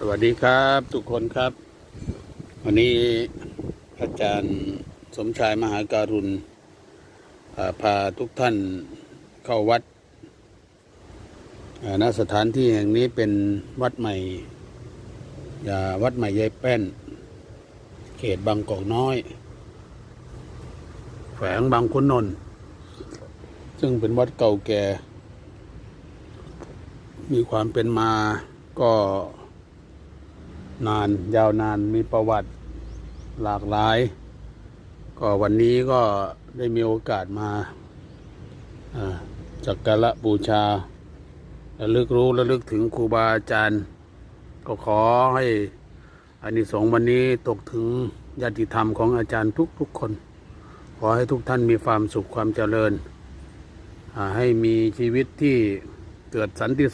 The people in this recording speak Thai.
สวัสดีครับทุกคนครับ วันนี้อาจารย์สมชายมหาการุณาพาทุกท่านเข้าวัดณสถานที่แห่งนี้เป็นวัดใหม่ยาวัดใหม่ยายแป้น เขตบางกอกน้อยแฝงบางขุนนนท์ซึ่งเป็นวัดเก่าแก่ มีความเป็นมาก็ นานยาวนานมีประวัติหลากหลาย ก็วันนี้ก็ได้มีโอกาสมาจักการะบูชาระลึกรู้ระลึกถึงครูบาอาจารย์ ก็ขอให้อานิสงส์วันนี้ตกถึงญาติธรรมของอาจารย์ทุกๆคน ขอให้ทุกท่านมีความสุขความเจริญ ให้มีชีวิตที่เกิดสันติ